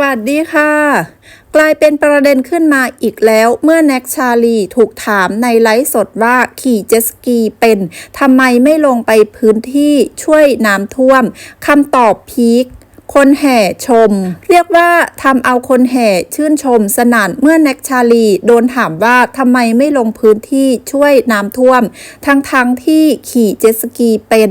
วัสดีค่ะ กลายเป็นประเด็นขึ้นมาอีกแล้วเมื่อแน็กชาลีถูกถามในไลฟ์สดว่าขี่เจสกีเป็นทำไมไม่ลงไปพื้นที่ช่วยน้ำท่วมคำตอบพีค คนแห่ชม เรียกว่าทำเอาคนแห่ชื่นชมสนั่นเมื่อแน็กชาลี โดนถามว่าทำไมไม่ลงพื้นที่ช่วยน้ำท่วม ทั้งๆทที่ขี่เจ็ตสกีเป็น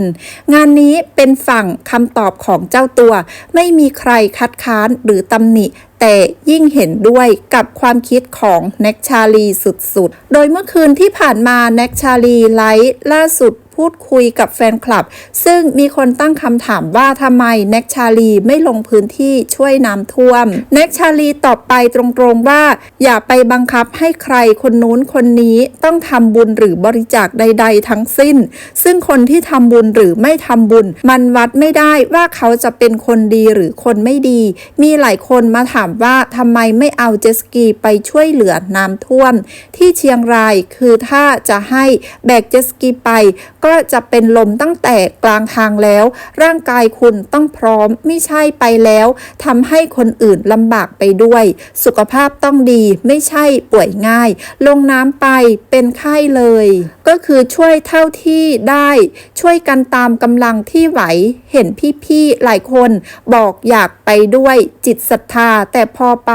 งานนี้เป็นฝั่งคำตอบของเจ้าตัว ไม่มีใครคัดค้านหรือตำหนิแต่ยิ่งเห็นด้วยกับความคิดของแน็กชาลีสุดๆ โดยเมื่อคืนที่ผ่านมาแน็กชาลีไลฟ์ล่าสุด พูดคุยกับแฟนคลับ ซึ่งมีคนตั้งคำถามว่าทำไมแน็กชาลีไม่ลงพื้นที่ช่วยน้ำท่วมแน็กชาลีตอบไปตรงๆว่า อย่าไปบังคับให้ใครคนนู้นคนนี้ต้องทำบุญหรือบริจาคใด ๆ ทั้งสิ้น ซึ่งคนที่ทำบุญหรือไม่ทำบุญ มันวัดไม่ได้ว่าเขาจะเป็นคนดีหรือคนไม่ดี มีหลายคนมาถามว่าทำไมไม่เอาเจสกีไปช่วยเหลือน้ำท่วม ที่เชียงรายคือถ้าจะให้แบกเจสกีไปก็จะเป็นลมตั้งแต่กลางทางแล้ว ร่างกายคุณต้องพร้อมไม่ใช่ไปแล้วทำให้คนอื่นลำบากไปด้วย สุขภาพต้องดีไม่ใช่ป่วยง่าย ลงน้ำไปเป็นไข้เลย ก็คือช่วยเท่าที่ได้ ช่วยกันตามกำลังที่ไหว เห็นพี่ๆหลายคน บอกอยากไปด้วยจิตศรัทธาแต่พอไป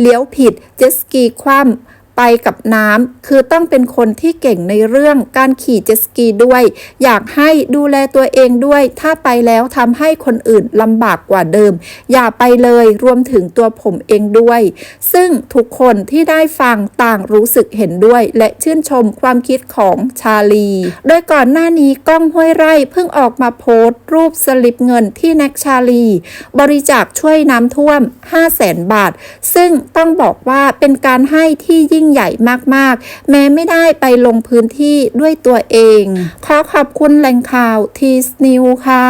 เลี้ยวผิดเจสกีคว่ำ ไปกับน้ำคือต้องเป็นคนที่เก่งในเรื่องการขี่เจ็ตสกีด้วย อยากให้ดูแลตัวเองด้วย ถ้าไปแล้วทำให้คนอื่นลำบากกว่าเดิม อย่าไปเลยรวมถึงตัวผมเองด้วย ซึ่งทุกคนที่ได้ฟังต่างรู้สึกเห็นด้วย และชื่นชมความคิดของชาลี โดยก่อนหน้านี้ก้องห้วยไร่เพิ่งออกมาโพสต์ รูปสลิปเงินที่แน็กชาลี บริจาคช่วยน้ำท่วม 5 0 0แสนบาท ซึ่งต้องบอกว่าเป็นการให้ที่ยิ่งยิ่งใหญ่มากๆ แม้ไม่ได้ไปลงพื้นที่ด้วยตัวเอง ขอขอบคุณแหล่งข่าวทีสนิวค่ะ